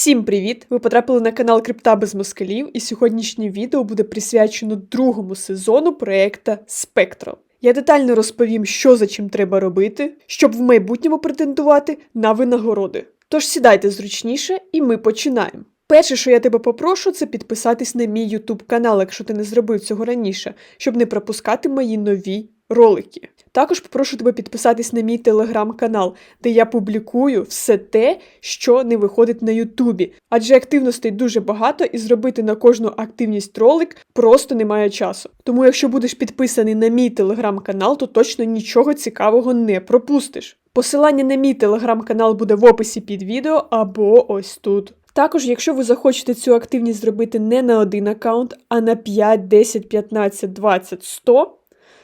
Всім привіт! Ви потрапили на канал Крипта без москалів, і сьогоднішнє відео буде присвячено другому сезону проекта Spectral. Я детально розповім, що за чим треба робити, щоб в майбутньому претендувати на винагороди. Тож сідайте зручніше, і ми починаємо. Перше, що я тебе попрошу, це підписатись на мій YouTube канал, якщо ти не зробив цього раніше, щоб не пропускати мої нові ролики. Також попрошу тебе підписатись на мій телеграм-канал, де я публікую все те, що не виходить на Ютубі. Адже активностей дуже багато, і зробити на кожну активність ролик просто немає часу. Тому, якщо будеш підписаний на мій телеграм-канал, то точно нічого цікавого не пропустиш. Посилання на мій телеграм-канал буде в описі під відео або ось тут. Також, якщо ви захочете цю активність зробити не на один аккаунт, а на 5, 10, 15, 20, 100,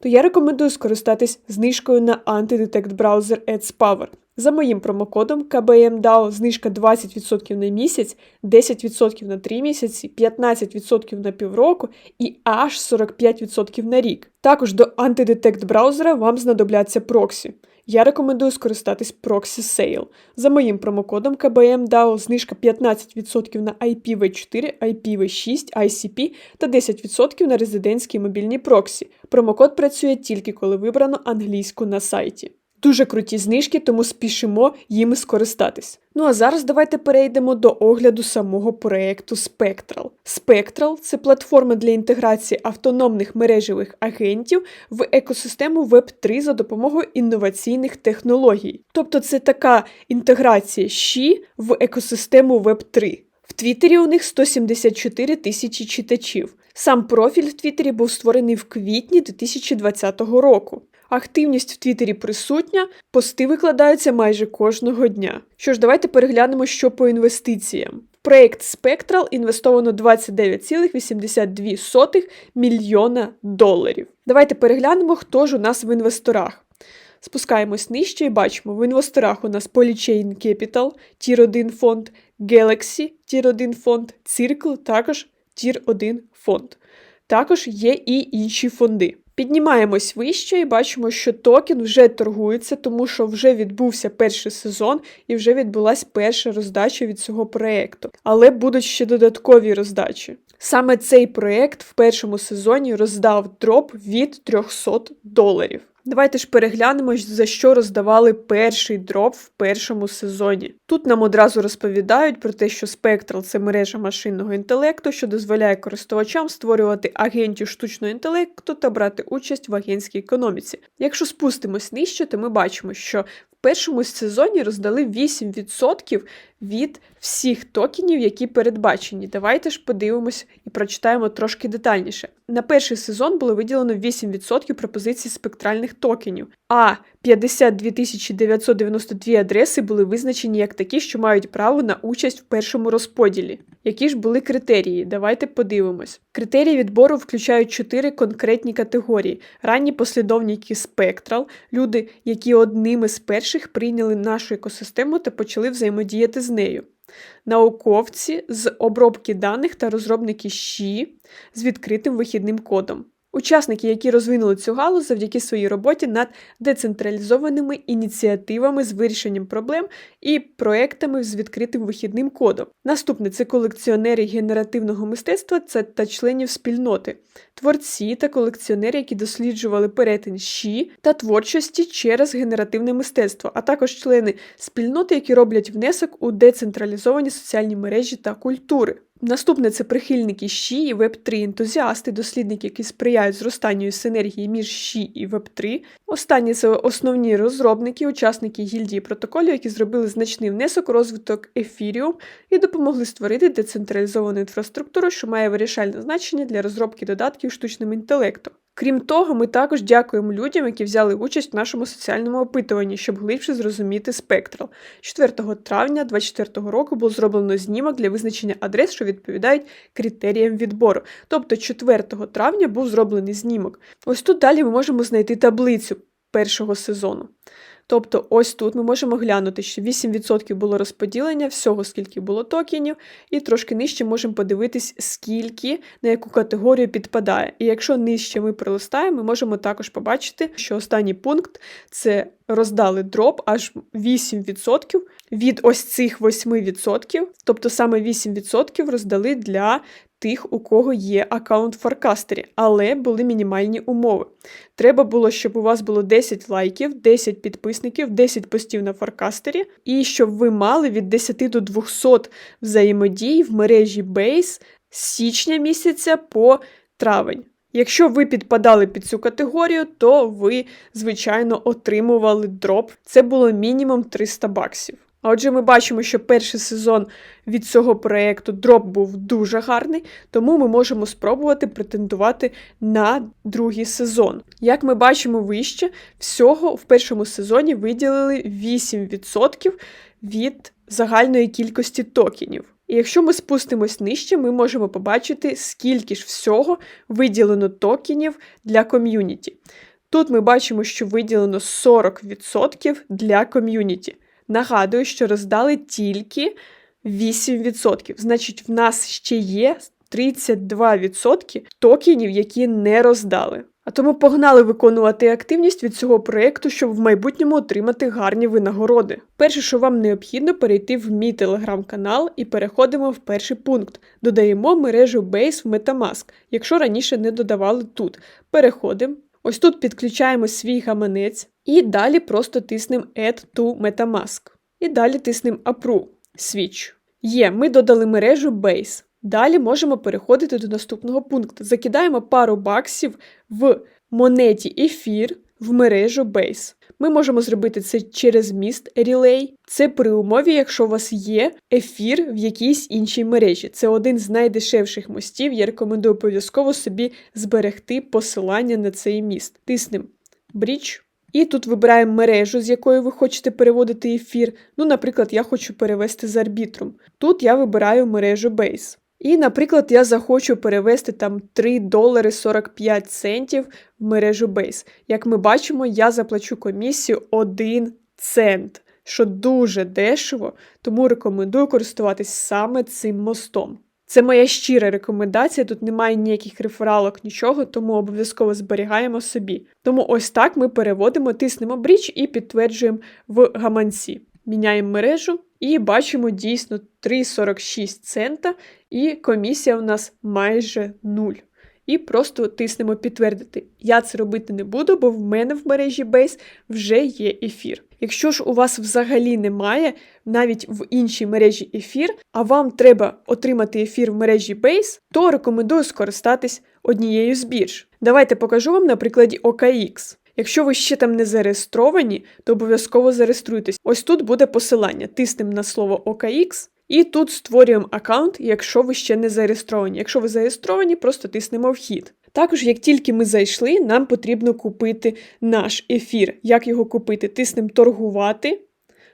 то я рекомендую скористатись знижкою на антидетект браузер AdsPower. За моїм промокодом KBMDAO знижка 20% на місяць, 10% на 3 місяці, 15% на півроку і аж 45% на рік. Також до антидетект браузера вам знадобляться проксі. Я рекомендую скористатись Proxy Sale. За моїм промокодом KBMDAO знижка 15% на IPv4, IPv6, ICP та 10% на резидентські мобільні проксі. Промокод працює тільки коли вибрано англійську на сайті. Дуже круті знижки, тому спішимо їми скористатись. Ну а зараз давайте перейдемо до огляду самого проекту Spectral. Spectral – це платформа для інтеграції автономних мережевих агентів в екосистему Web3 за допомогою інноваційних технологій. Тобто це така інтеграція щі в екосистему Web3. В Твіттері у них 174 тисячі читачів. Сам профіль в Твіттері був створений в квітні 2020 року. Активність в Твіттері присутня, пости викладаються майже кожного дня. Що ж, давайте переглянемо, що по інвестиціям. В проєкт Spectral інвестовано 29,82 мільйона доларів. Давайте переглянемо, хто ж у нас в інвесторах. Спускаємось нижче і бачимо, в інвесторах у нас Polychain Capital, Tier 1 фонд, Galaxy, Tier 1 фонд, Circle, також Tier 1 фонд. Також є і інші фонди. Піднімаємось вище і бачимо, що токен вже торгується, тому що вже відбувся перший сезон і вже відбулася перша роздача від цього проєкту. Але будуть ще додаткові роздачі. Саме цей проєкт в першому сезоні роздав дроп від 300 доларів. Давайте ж переглянемо, за що роздавали перший дроп в першому сезоні. Тут нам одразу розповідають про те, що Spectral – це мережа машинного інтелекту, що дозволяє користувачам створювати агентів штучного інтелекту та брати участь в агентській економіці. Якщо спустимось нижче, то ми бачимо, що першому сезоні роздали 8% від всіх токенів, які передбачені. Давайте ж подивимось і прочитаємо трошки детальніше. На перший сезон було виділено 8% пропозицій спектральних токенів, а 52 992 адреси були визначені як такі, що мають право на участь в першому розподілі. Які ж були критерії? Давайте подивимось. Критерії відбору включають чотири конкретні категорії: ранні послідовники Spectral, люди, які одними з перших прийняли нашу екосистему та почали взаємодіяти з нею. Науковці з обробки даних та розробники ЩІ з відкритим вихідним кодом. Учасники, які розвинули цю галузь завдяки своїй роботі над децентралізованими ініціативами з вирішенням проблем і проектами з відкритим вихідним кодом. Наступне це колекціонери генеративного мистецтва це та членів спільноти, творці та колекціонери, які досліджували перетин щі та творчості через генеративне мистецтво, а також члени спільноти, які роблять внесок у децентралізовані соціальні мережі та культури. Наступне це прихильники щі і веб 3 ентузіасти, дослідники, які сприяють зростанню синергії між щі і веб 3 Останні це основні розробники, учасники гільдії протоколів, які зробили значний внесок у розвиток ефіріум і допомогли створити децентралізовану інфраструктуру, що має вирішальне значення для розробки додатків штучним інтелектом. Крім того, ми також дякуємо людям, які взяли участь в нашому соціальному опитуванні, щоб глибше зрозуміти спектрал. 4 травня 2024 року було зроблено знімок для визначення адрес, що відповідають критеріям відбору. Тобто 4 травня був зроблений знімок. Ось тут далі ми можемо знайти таблицю першого сезону. Тобто, ось тут ми можемо глянути, що 8% було розподілення всього, скільки було токенів, і трошки нижче можемо подивитись, скільки на яку категорію підпадає. І якщо нижче ми пролистаємо, ми можемо також побачити, що останній пункт це роздали дроп аж 8% від ось цих 8%, тобто саме 8% роздали для тих, у кого є аккаунт в Фаркастері, але були мінімальні умови. Треба було, щоб у вас було 10 лайків, 10 підписників, 10 постів на Фаркастері, і щоб ви мали від 10 до 200 взаємодій в мережі Base з січня місяця по травень. Якщо ви підпадали під цю категорію, то ви, звичайно, отримували дроп. Це було мінімум 300 баксів. А отже, ми бачимо, що перший сезон від цього проєкту дроп був дуже гарний, тому ми можемо спробувати претендувати на другий сезон. Як ми бачимо вище, всього в першому сезоні виділили 8% від загальної кількості токенів. І якщо ми спустимось нижче, ми можемо побачити, скільки ж всього виділено токенів для ком'юніті. Тут ми бачимо, що виділено 40% для ком'юніті. Нагадую, що роздали тільки 8%. Значить, в нас ще є 32% токенів, які не роздали. А тому погнали виконувати активність від цього проєкту, щоб в майбутньому отримати гарні винагороди. Перше, що вам необхідно, перейти в мій телеграм-канал і переходимо в перший пункт. Додаємо мережу Base в Metamask, якщо раніше не додавали тут. Переходимо. Ось тут підключаємо свій гаманець і далі просто тиснемо Add to Metamask. І далі тиснемо Approve Switch. Є, ми додали мережу Base. Далі можемо переходити до наступного пункту. Закидаємо пару баксів в монеті ефір в мережу Base. Ми можемо зробити це через міст Relay. Це при умові, якщо у вас є ефір в якійсь іншій мережі. Це один з найдешевших мостів. Я рекомендую обов'язково собі зберегти посилання на цей міст. Тиснемо Bridge. І тут вибираємо мережу, з якої ви хочете переводити ефір. Ну, наприклад, я хочу перевести з арбітром. Тут я вибираю мережу Base. І, наприклад, я захочу перевести там 3 долари 45 центів в мережу Base. Як ми бачимо, я заплачу комісію 1 цент, що дуже дешево, тому рекомендую користуватись саме цим мостом. Це моя щира рекомендація, тут немає ніяких рефералок, нічого, тому обов'язково зберігаємо собі. Тому ось так ми переводимо, тиснемо бріч і підтверджуємо в гаманці. Міняємо мережу і бачимо дійсно 3,46 цента, і комісія у нас майже 0. І просто тиснемо підтвердити. Я це робити не буду, бо в мене в мережі Base вже є ефір. Якщо ж у вас взагалі немає, навіть в іншій мережі ефір, а вам треба отримати ефір в мережі Base, то рекомендую скористатись однією з бірж. Давайте покажу вам на прикладі OKX. Якщо ви ще там не зареєстровані, то обов'язково зареєструйтесь. Ось тут буде посилання. Тиснемо на слово OKX. І тут створюємо аккаунт, якщо ви ще не зареєстровані. Якщо ви зареєстровані, просто тиснемо вхід. Також, як тільки ми зайшли, нам потрібно купити наш ефір. Як його купити? Тиснемо торгувати,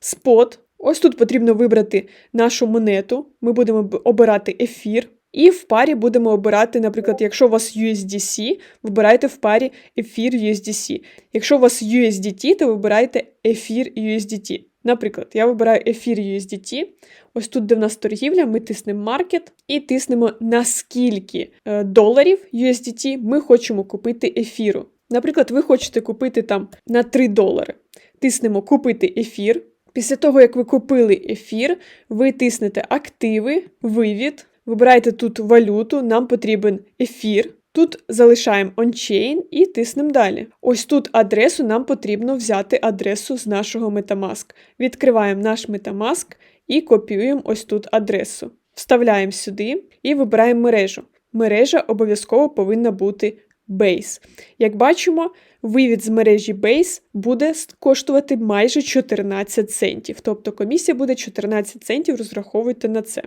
спот. Ось тут потрібно вибрати нашу монету. Ми будемо обирати ефір. І в парі будемо обирати, наприклад, якщо у вас USDC, вибирайте в парі ефір USDC. Якщо у вас USDT, то вибирайте ефір USDT. Наприклад, я вибираю ефір USDT. Ось тут, де в нас торгівля, ми тиснемо Market і тиснемо на скільки е, доларів USDT ми хочемо купити ефіру. Наприклад, ви хочете купити там на 3 долари. Тиснемо Купити ефір. Після того, як ви купили ефір, ви тиснете активи, вивід, вибираєте тут валюту, нам потрібен ефір. Тут залишаємо on-chain і тиснемо далі. Ось тут адресу нам потрібно взяти адресу з нашого Metamask. Відкриваємо наш Metamask і копіюємо ось тут адресу. Вставляємо сюди і вибираємо мережу. Мережа обов'язково повинна бути Base. Як бачимо, вивід з мережі Base буде коштувати майже 14 центів. Тобто комісія буде 14 центів, розраховуйте на це.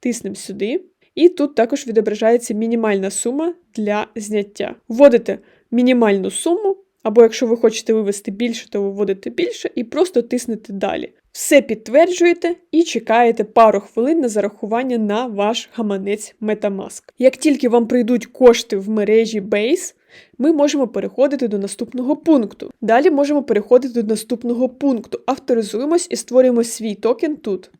Тиснемо сюди. І тут також відображається мінімальна сума для зняття. Вводите мінімальну суму, або якщо ви хочете вивести більше, то ви вводите більше і просто тиснете далі. Все підтверджуєте і чекаєте пару хвилин на зарахування на ваш гаманець Metamask. Як тільки вам прийдуть кошти в мережі Base, ми можемо переходити до наступного пункту. Далі можемо переходити до наступного пункту. Авторизуємось і створюємо свій токен тут.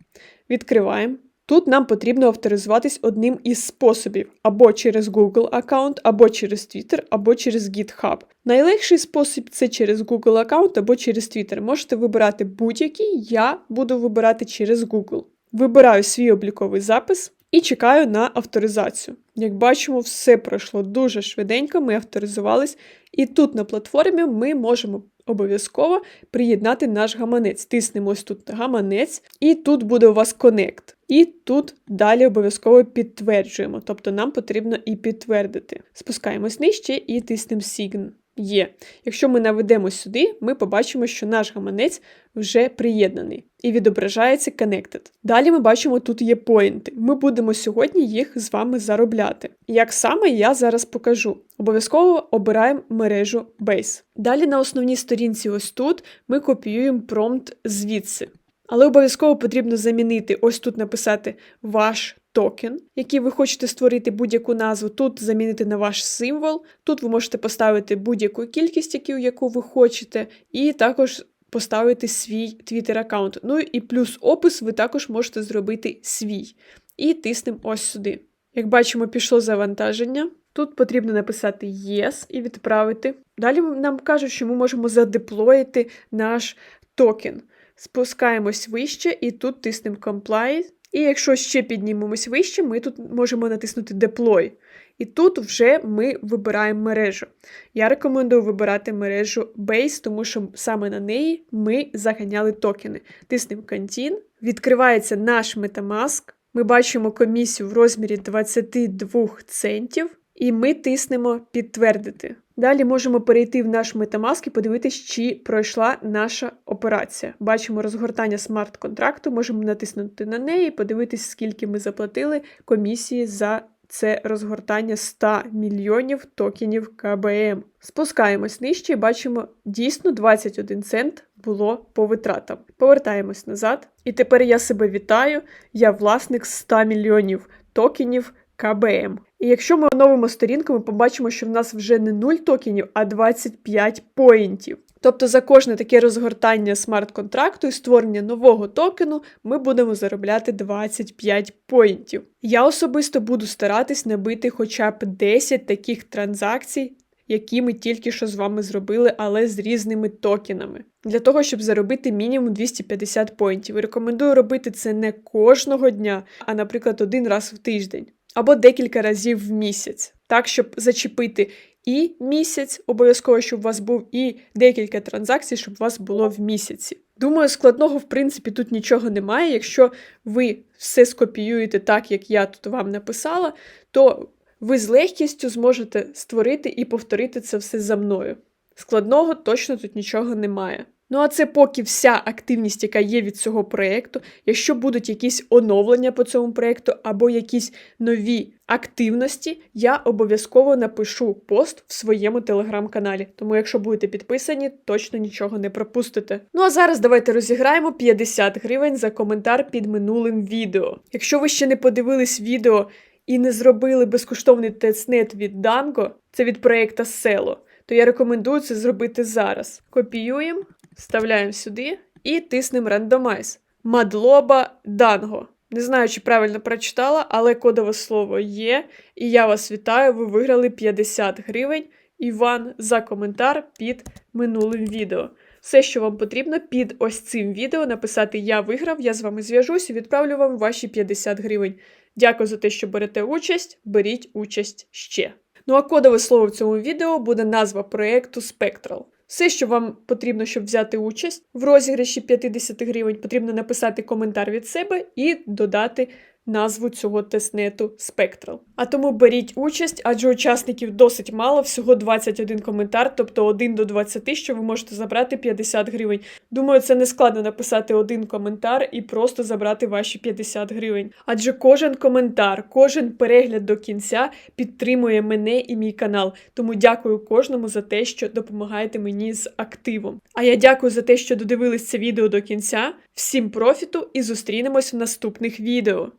Відкриваємо. Тут нам потрібно авторизуватись одним із способів: або через Google аккаунт, або через Twitter, або через GitHub. Найлегший спосіб це через Google аккаунт або через Twitter. Можете вибирати будь-який, я буду вибирати через Google. Вибираю свій обліковий запис і чекаю на авторизацію. Як бачимо, все пройшло дуже швиденько, ми авторизувались, і тут на платформі ми можемо обов'язково приєднати наш гаманець. Тиснемо ось тут гаманець, і тут буде у вас Connect. І тут далі обов'язково підтверджуємо, тобто нам потрібно і підтвердити. Спускаємось нижче і тиснемо Sign. Є. Якщо ми наведемо сюди, ми побачимо, що наш гаманець вже приєднаний і відображається Connected. Далі ми бачимо, тут є поінти. Ми будемо сьогодні їх з вами заробляти. Як саме я зараз покажу. Обов'язково обираємо мережу Base. Далі на основній сторінці, ось тут, ми копіюємо промпт звідси. Але обов'язково потрібно замінити ось тут написати ваш токен, який ви хочете створити будь-яку назву. Тут замінити на ваш символ. Тут ви можете поставити будь-яку кількість, яку, ви хочете, і також поставити свій Twitter аккаунт. Ну і плюс опис ви також можете зробити свій. І тиснемо ось сюди. Як бачимо, пішло завантаження. Тут потрібно написати Yes і відправити. Далі нам кажуть, що ми можемо задеплоїти наш токен. Спускаємось вище і тут тиснемо Comply. І якщо ще піднімемось вище, ми тут можемо натиснути Deploy. І тут вже ми вибираємо мережу. Я рекомендую вибирати мережу Base, тому що саме на неї ми заганяли токени. Тиснемо Continue, відкривається наш Metamask. Ми бачимо комісію в розмірі 22 центів, і ми тиснемо підтвердити. Далі можемо перейти в наш Metamask і подивитись, чи пройшла наша операція. Бачимо розгортання смарт-контракту, можемо натиснути на неї, подивитись, скільки ми заплатили комісії за це розгортання 100 мільйонів токенів КБМ. Спускаємось нижче і бачимо, дійсно 21 цент було по витратам. Повертаємось назад. І тепер я себе вітаю. Я власник 100 мільйонів токенів КБМ. І якщо ми оновимо сторінку, ми побачимо, що в нас вже не 0 токенів, а 25 поінтів. Тобто за кожне таке розгортання смарт-контракту і створення нового токену ми будемо заробляти 25 поінтів. Я особисто буду старатись набити хоча б 10 таких транзакцій, які ми тільки що з вами зробили, але з різними токенами. Для того, щоб заробити мінімум 250 поінтів. Рекомендую робити це не кожного дня, а, наприклад, один раз в тиждень або декілька разів в місяць, так, щоб зачепити і місяць, обов'язково, щоб у вас був, і декілька транзакцій, щоб у вас було в місяці. Думаю, складного, в принципі, тут нічого немає. Якщо ви все скопіюєте так, як я тут вам написала, то ви з легкістю зможете створити і повторити це все за мною. Складного точно тут нічого немає. Ну, а це поки вся активність, яка є від цього проєкту. Якщо будуть якісь оновлення по цьому проєкту або якісь нові активності, я обов'язково напишу пост в своєму телеграм-каналі. Тому, якщо будете підписані, точно нічого не пропустите. Ну а зараз давайте розіграємо 50 гривень за коментар під минулим відео. Якщо ви ще не подивились відео і не зробили безкоштовний тестнет від Dango, це від проєкта SELO, то я рекомендую це зробити зараз. Копіюємо. Вставляємо сюди і тиснемо Randomize. Мадлоба Данго. Не знаю, чи правильно прочитала, але кодове слово є. І я вас вітаю, ви виграли 50 гривень Іван за коментар під минулим відео. Все, що вам потрібно, під ось цим відео написати Я виграв, я з вами зв'яжусь і відправлю вам ваші 50 гривень. Дякую за те, що берете участь. Беріть участь ще. Ну а кодове слово в цьому відео буде назва проєкту Spectral. Все, що вам потрібно, щоб взяти участь. В розіграші 50 гривень, потрібно написати коментар від себе і додати назву цього тестнету Spectral. А тому беріть участь, адже учасників досить мало, всього 21 коментар, тобто 1 до 20, що ви можете забрати 50 гривень. Думаю, це не складно написати один коментар і просто забрати ваші 50 гривень. Адже кожен коментар, кожен перегляд до кінця підтримує мене і мій канал. Тому дякую кожному за те, що допомагаєте мені з активом. А я дякую за те, що додивились це відео до кінця. Всім профіту і зустрінемось в наступних відео.